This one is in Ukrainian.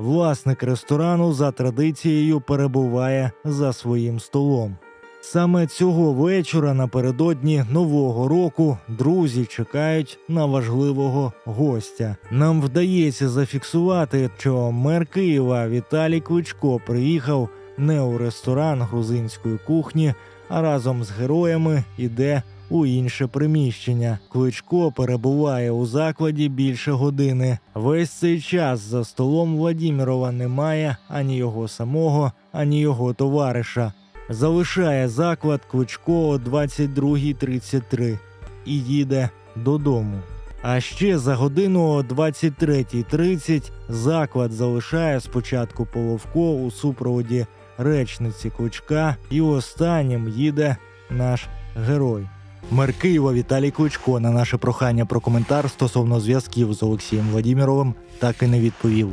Власник ресторану за традицією перебуває за своїм столом. Саме цього вечора напередодні нового року друзі чекають на важливого гостя. Нам вдається зафіксувати, що мер Києва Віталій Кличко приїхав не у ресторан грузинської кухні, а разом з героями іде у інше приміщення. Кличко перебуває у закладі більше години. Весь цей час за столом Владімірова немає ані його самого, ані його товариша. Залишає заклад Кличко о 22.33 і їде додому. А ще за годину о 23.30 заклад залишає спочатку Половко у супроводі речниці Кличка, і останнім їде наш герой. Мер Києва Віталій Кличко на наше прохання про коментар стосовно зв'язків з Олексієм Владіміровим так і не відповів.